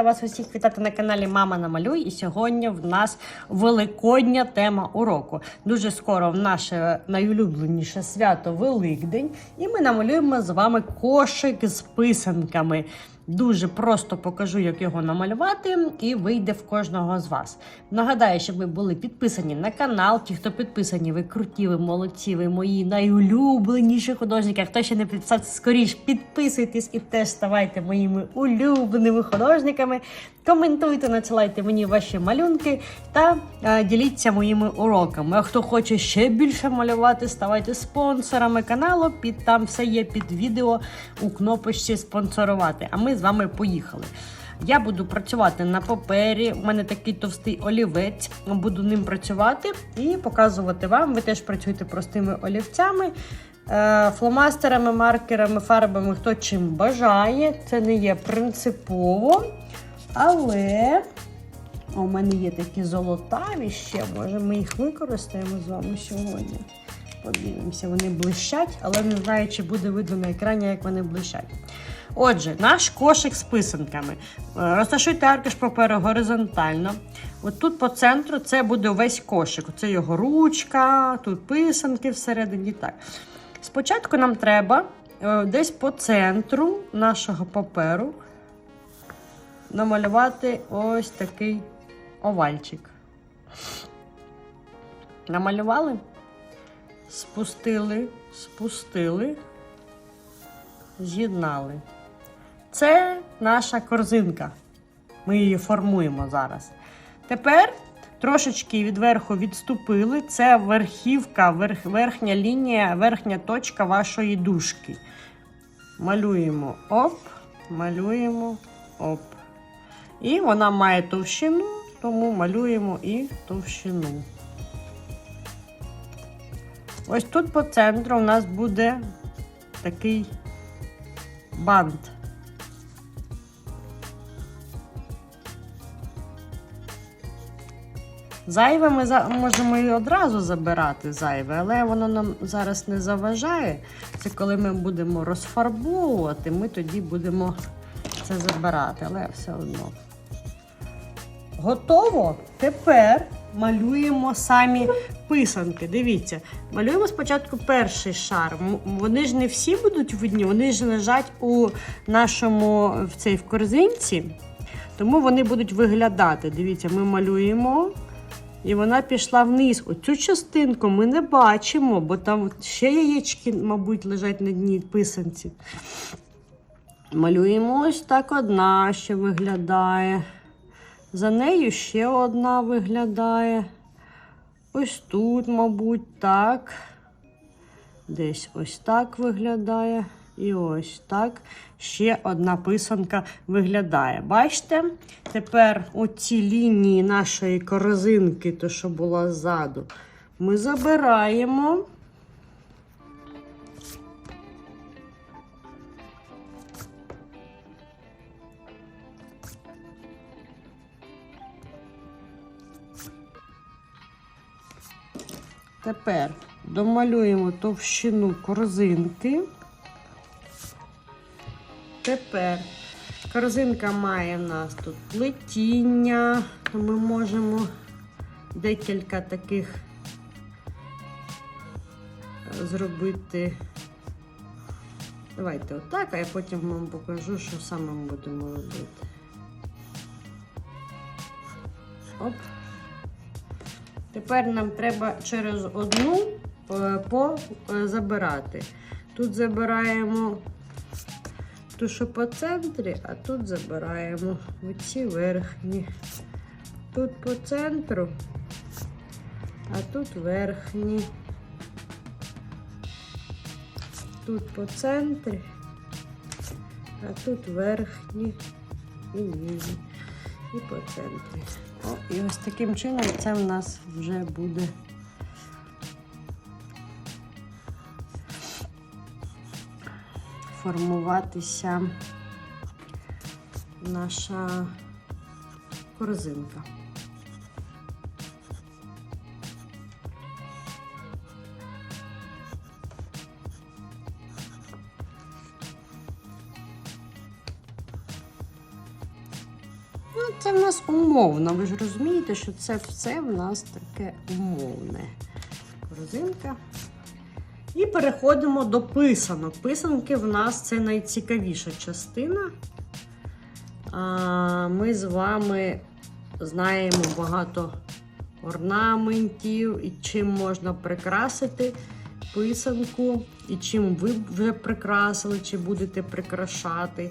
рада вас усіх вітати на каналі Мама Намалюй. І сьогодні в нас великодня тема уроку. Дуже скоро в наше найулюбленіше свято Великдень, і ми намалюємо з вами кошик з писанками. Дуже просто покажу, як його намалювати, і вийде в кожного з вас. Нагадаю, щоб ви були підписані на канал. Ті, хто підписані, ви круті, ви молодці, ви мої найулюбленіші художники. Хто ще не підписався, скоріш підписуйтесь і теж ставайте моїми улюбленими художниками. Коментуйте, надсилайте мені ваші малюнки та е, діліться моїми уроками. А хто хоче ще більше малювати, ставайте спонсорами каналу. Під там все є під відео у кнопочці спонсорувати. А ми з вами поїхали. Я буду працювати на папері. У мене такий товстий олівець. Буду ним працювати і показувати вам. Ви теж працюєте простими олівцями, е, фломастерами, маркерами, фарбами, хто чим бажає. Це не є принципово. Але у мене є такі золотаві ще. Може, ми їх використаємо з вами сьогодні. Подивимося, вони блищать, але не знаю, чи буде видно на екрані, як вони блищать. Отже, наш кошик з писанками. Е, Розташуйте аркуш паперу горизонтально. От тут по центру це буде весь кошик. Це його ручка, тут писанки всередині. Так. Спочатку нам треба е, десь по центру нашого паперу намалювати ось такий овальчик. Намалювали? Спустили, спустили, з'єднали. Це наша корзинка. Ми її формуємо зараз. Тепер трошечки відверху відступили. Це верхівка, верх, верхня лінія, верхня точка вашої дужки. Малюємо оп, малюємо оп. І вона має товщину, тому малюємо і товщину. Ось тут по центру у нас буде такий бант. Зайве ми можемо і одразу забирати зайве, але воно нам зараз не заважає. Це коли ми будемо розфарбовувати, ми тоді будемо це забирати, але все одно. Готово? Тепер малюємо самі писанки. Дивіться, малюємо спочатку перший шар. Вони ж не всі будуть видні, вони ж лежать у нашому в цій в корзинці, тому вони будуть виглядати. Дивіться, ми малюємо. І вона пішла вниз. Оцю частинку ми не бачимо, бо там ще яєчки, мабуть, лежать на дні писанці. Малюємо ось так одна ще виглядає. За нею ще одна виглядає. Ось тут, мабуть, так. Десь ось так виглядає. І ось так ще одна писанка виглядає. Бачите? Тепер оці лінії нашої корзинки, то що була ззаду, ми забираємо. Тепер домалюємо товщину корзинки. Тепер корзинка має в нас тут плетіння, ми можемо декілька таких е, зробити. Давайте отак, а я потім вам покажу, що саме ми будемо робити. Оп. Тепер нам треба через одну е, по е. Тут забираємо ту, що по центрі, а тут забираємо оці верхні. Тут по центру, а тут верхні. Тут по центрі, а тут верхні і нижні. І по центрі. І ось таким чином це в нас вже буде. формуватися наша корзинка. Ну, це в нас умовно. Ви ж розумієте, що це все в нас таке умовне. Корзинка. І переходимо до писанок. Писанки в нас це найцікавіша частина. Ми з вами знаємо багато орнаментів і чим можна прикрасити писанку, і чим ви вже прикрасили, чи будете прикрашати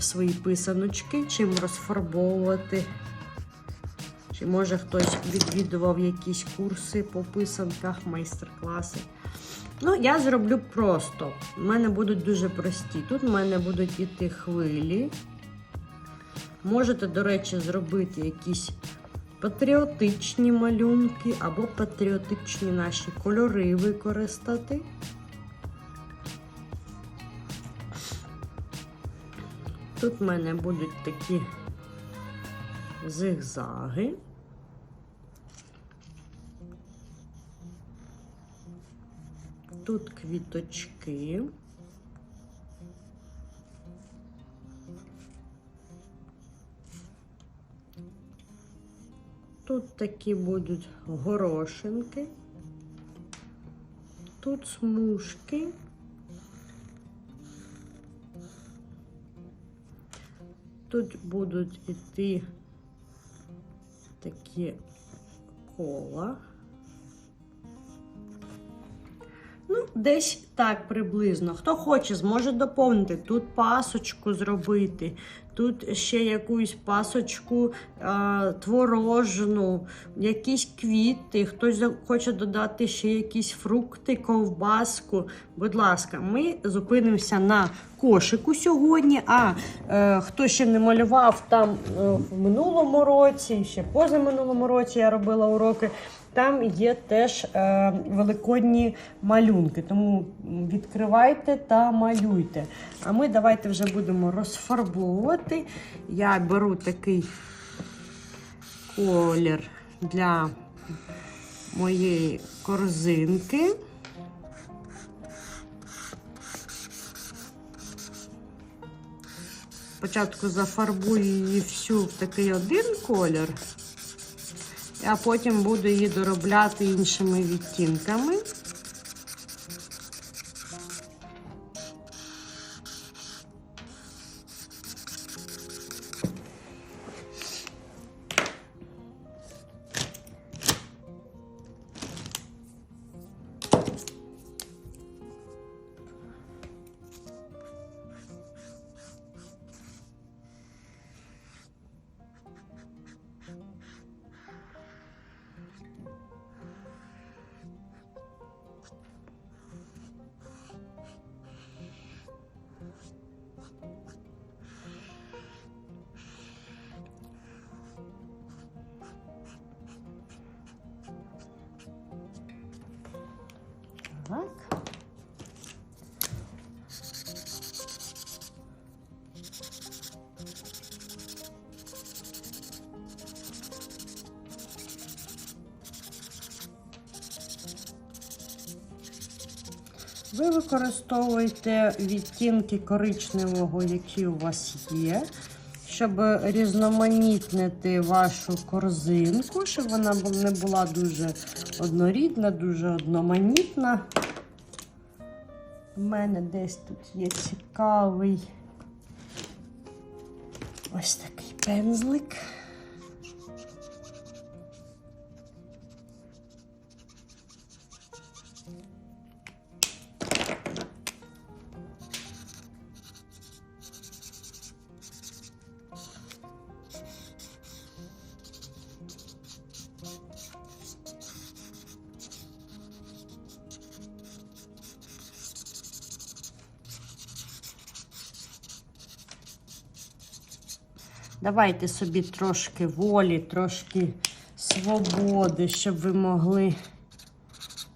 свої писаночки, чим розфарбовувати. Чи може хтось відвідував якісь курси по писанках, майстер-класи. Ну, я зроблю просто. У мене будуть дуже прості. Тут в мене будуть іти хвилі. Можете, до речі, зробити якісь патріотичні малюнки або патріотичні наші кольори використати. Тут в мене будуть такі зигзаги. Тут квіточки. Тут такі будуть горошинки. Тут смужки. Тут будуть іти такі кола. Ну, десь так приблизно. Хто хоче, зможе доповнити. Тут пасочку зробити, тут ще якусь пасочку а, творожну, якісь квіти, хтось хоче додати ще якісь фрукти, ковбаску. Будь ласка, ми зупинимося на кошику сьогодні. А е, хто ще не малював там е, в минулому році, ще позаминулому році я робила уроки. Там є теж е, великодні малюнки, тому відкривайте та малюйте. А ми давайте вже будемо розфарбовувати. Я беру такий колір для моєї корзинки. Спочатку зафарбую її всю в такий один колір, а потім буду її доробляти іншими відтінками. Ви використовуєте відтінки коричневого, які у вас є, щоб різноманітнити вашу корзинку, щоб вона не була дуже однорідна, дуже одноманітна. У мене десь тут є цікавий ось такий пензлик. Давайте собі трошки волі, трошки свободи, щоб ви могли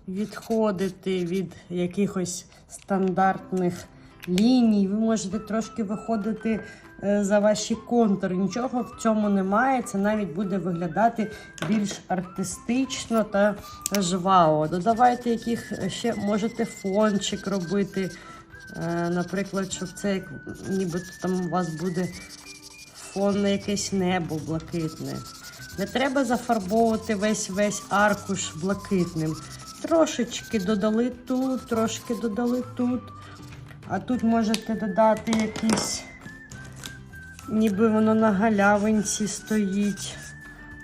відходити від якихось стандартних ліній. Ви можете трошки виходити е, за ваші контури. Нічого в цьому немає. Це навіть буде виглядати більш артистично та жваво. Додавайте яких ще можете фончик робити. Е, Наприклад, щоб це як нібито там у вас буде фон якесь небо блакитне. Не треба зафарбовувати весь весь аркуш блакитним. Трошечки додали тут, трошки додали тут. А тут можете додати якийсь, ніби воно на галявинці стоїть.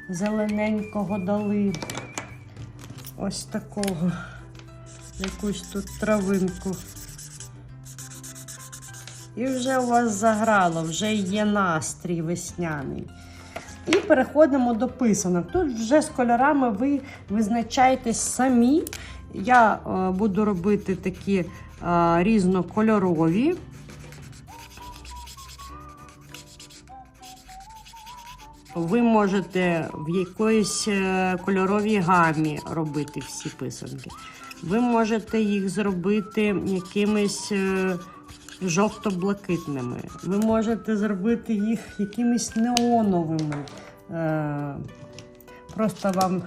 Зелененького дали. Ось такого. Якусь тут травинку. І вже у вас заграло, вже є настрій весняний. І переходимо до писанок. Тут вже з кольорами ви визначаєтесь самі. Я е, буду робити такі е, різнокольорові. Ви можете в якоїсь е, кольоровій гамі робити всі писанки. Ви можете їх зробити якимись е, жовто-блакитними. Ви можете зробити їх якимись неоновими. Е, Просто вам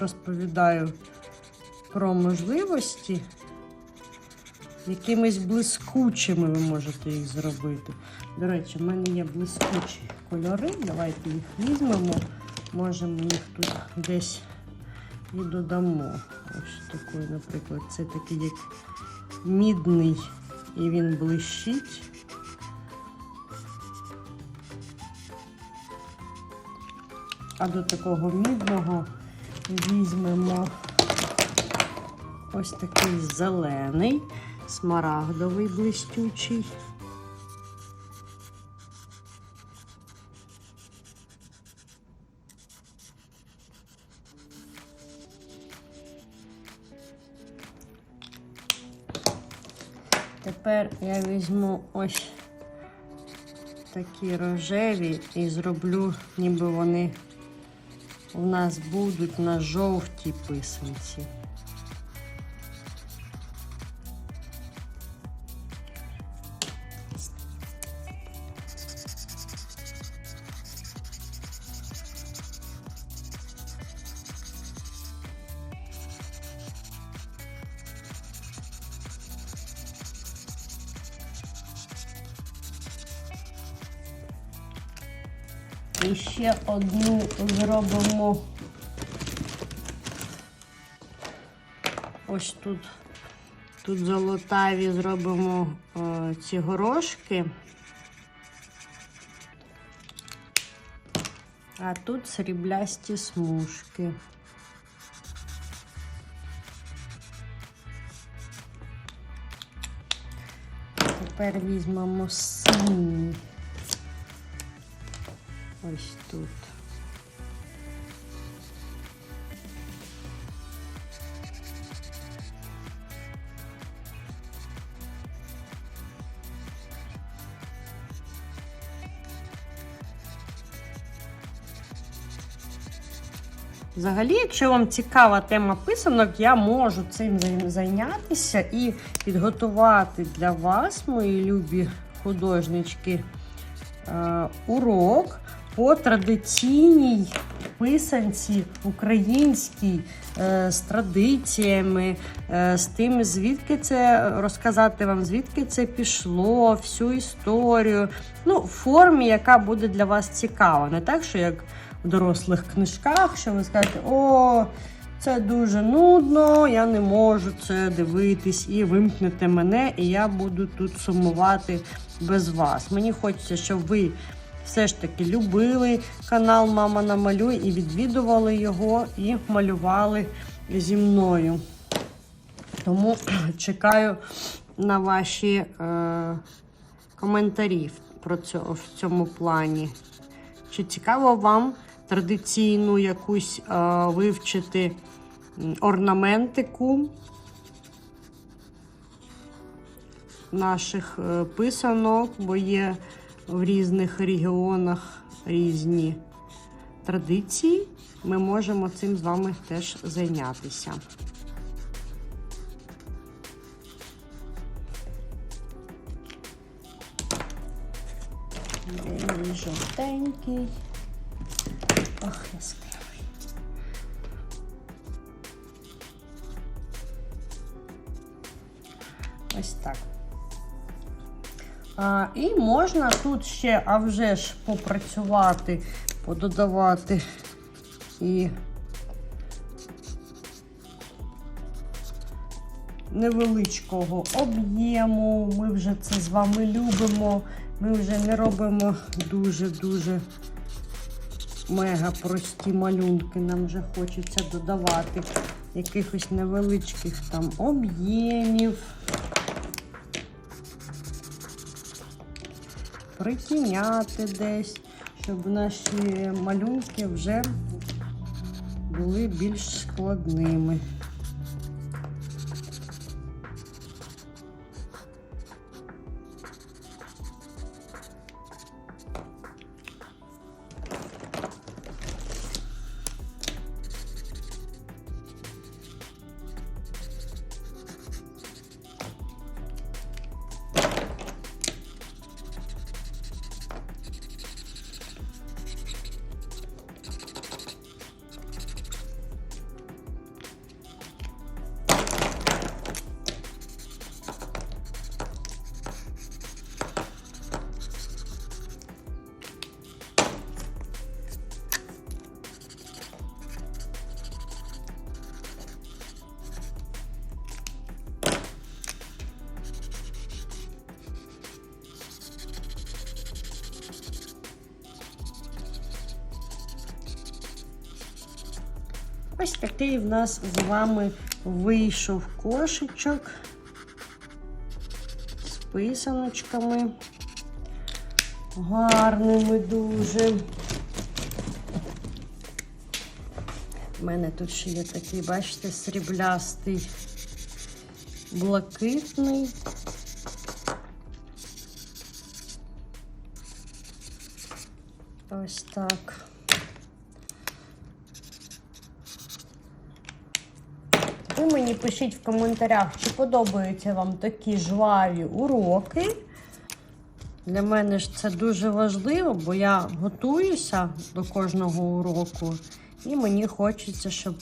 розповідаю про можливості. Якимись блискучими ви можете їх зробити. До речі, в мене є блискучі кольори. Давайте їх візьмемо. Можемо їх тут десь і додамо. Ось такий, наприклад, це такий як мідний, і він блищить. А до такого мідного візьмемо ось такий зелений, смарагдовий блистючий. Тепер я візьму ось такі рожеві і зроблю, ніби вони у нас будуть на жовтій писанці. І ще одну зробимо. Ось тут, тут золотаві зробимо е, ці горошки. А тут сріблясті смужки. Тепер візьмемо синій. Ось тут. Взагалі, якщо вам цікава тема писанок, я можу цим зайнятися і підготувати для вас, мої любі художнички, е, урок по традиційній писанці українській е, з традиціями, е, з тим, звідки це розказати вам, звідки це пішло, всю історію. Ну, в формі, яка буде для вас цікава. Не так, що як в дорослих книжках, що ви скажете, о, це дуже нудно, я не можу це дивитись, і вимкнете мене, і я буду тут сумувати без вас. Мені хочеться, щоб ви все ж таки любили канал Мама намалюй і відвідували його, і малювали зі мною. Тому чекаю на ваші е, коментарі про цьо, в цьому плані. Чи цікаво вам традиційну якусь е, вивчити орнаментику наших е, писанок, бо є в різних регіонах різні традиції. Ми можемо цим з вами теж зайнятися. Він жовтенький. Ох, яскравий. Ось так. А, і можна тут ще, а вже ж попрацювати, пододавати і невеличкого об'єму. Ми вже це з вами любимо. Ми вже не робимо дуже-дуже мега прості малюнки. Нам вже хочеться додавати якихось невеличких там об'ємів. Притіняти десь, щоб наші малюнки вже були більш складними. Ось такий в нас з вами вийшов кошечок з писаночками. Гарними дуже. У мене тут ще є такий, бачите, сріблястий, блакитний. Ось так. Ви мені пишіть в коментарях, чи подобаються вам такі жваві уроки. Для мене ж це дуже важливо, бо я готуюся до кожного уроку, і мені хочеться, щоб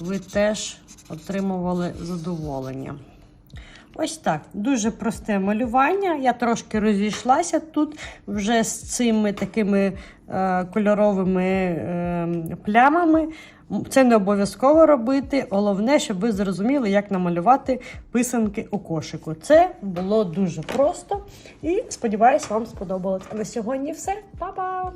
ви теж отримували задоволення. Ось так, дуже просте малювання. Я трошки розійшлася тут вже з цими такими е, кольоровими е, плямами. Це не обов'язково робити. Головне, щоб ви зрозуміли, як намалювати писанки у кошику. Це було дуже просто і сподіваюсь, вам сподобалось. А на сьогодні все. Па-па!